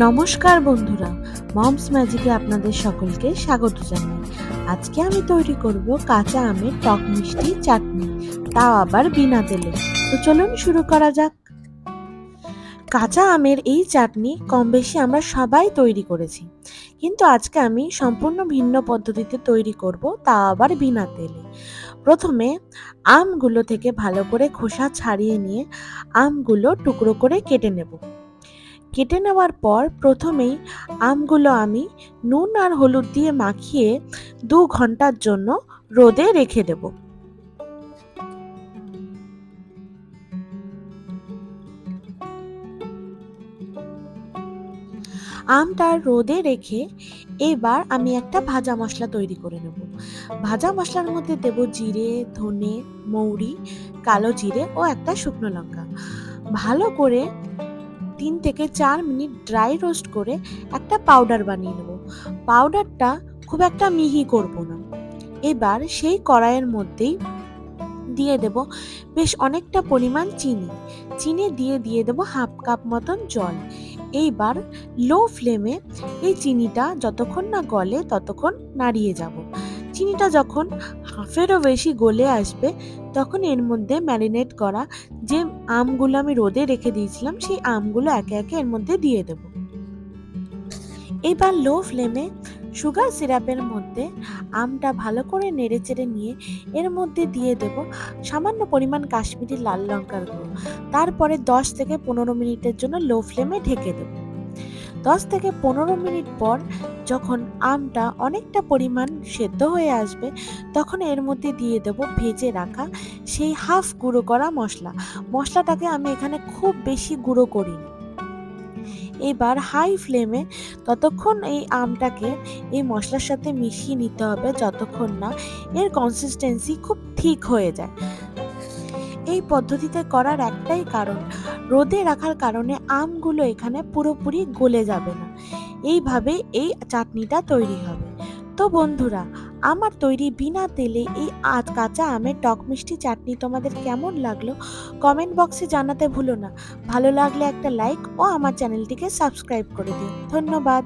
নমস্কার বন্ধুরা, মমস ম্যাজিকে আপনাদের সকলকে স্বাগত জানাই। আজকে আমি তৈরি করব কাঁচা আমের টক মিষ্টি চাটনি, তাও আবার বিনা তেলে। তো চলুন শুরু করা যাক। কাঁচা আমের এই চাটনি কম বেশি আমরা সবাই তৈরি করেছি, কিন্তু আজকে আমি সম্পূর্ণ ভিন্ন পদ্ধতিতে তৈরি করব, তা আবার বিনা তেলে। প্রথমে আমগুলো থেকে ভালো করে খোসা ছাড়িয়ে নিয়ে আমগুলো টুকরো করে কেটে নেব। কেটে নেওয়ার পর প্রথমেই আমগুলো আমি নুন আর হলুদ দিয়ে মাখিয়ে দু ঘণ্টার জন্য রোদে রেখে দেব। আমটা রোদে রেখে এবার আমি একটা ভাজা মশলা তৈরি করে নেব। ভাজা মশলার মধ্যে দেব জিরে, ধনে, মৌরি, কালো জিরে ও একটা শুকনো লঙ্কা। ভালো করে তিন থেকে চার মিনিট ড্রাই রোস্ট করে একটা পাউডার বানিয়ে নেব। পাউডারটা খুব একটা মিহি করব না। এবার সেই কড়াইয়ের মধ্যেই দিয়ে দেব বেশ অনেকটা পরিমাণ চিনি। চিনি দিয়ে দিয়ে দেব হাফ কাপ মতন জল। এইবার লো ফ্লেমে এই চিনিটা যতক্ষণ না গলে ততক্ষণ নাড়িয়ে যাব। চিনিটা যখন হাফেরও বেশি গলে আসবে, তখন এর মধ্যে ম্যারিনেট করা যে আমগুলো আমি রোদে রেখে দিয়েছিলাম, সেই আমগুলো একে একে এর মধ্যে দিয়ে দেব। এবার লো ফ্লেমে সুগার সিরাপের মধ্যে আমটা ভালো করে নেড়ে চেড়ে নিয়ে এর মধ্যে দিয়ে দেব সামান্য পরিমাণ কাশ্মীরি লাল লঙ্কার গুঁড়ো। তারপরে দশ থেকে পনেরো মিনিটের জন্য লো ফ্লেমে ঢেকে দেব। দশ থেকে পনেরো মিনিট পর যখন আমটা অনেকটা পরিমাণ সেদ্ধ হয়ে আসবে, তখন এর মধ্যে দিয়ে দেব ভেজে রাখা সেই হাফ গুঁড়ো করা মশলা। মশলাটাকে আমি এখানে খুব বেশি গুঁড়ো করিনি। এবার হাই ফ্লেমে ততক্ষণ এই আমটাকে এই মশলার সাথে মিশিয়ে নিতে হবে যতক্ষণ না এর কনসিস্টেন্সি খুব ঠিক হয়ে যায়। এই পদ্ধতিতে করার একটাই কারণ, রোদে রাখার কারণে আমগুলো এখানে পুরোপুরি গলে যাবে না। এইভাবে এই চাটনিটা তৈরি হবে। তো বন্ধুরা, আমার তৈরি বিনা তেলে এই আজ কাঁচা আমের টক মিষ্টি চাটনি তোমাদের কেমন লাগল কমেন্ট বক্সে জানাতে ভুলো না। ভালো লাগলে একটা লাইক ও আমার চ্যানেলটিকে সাবস্ক্রাইব করে দিও। ধন্যবাদ।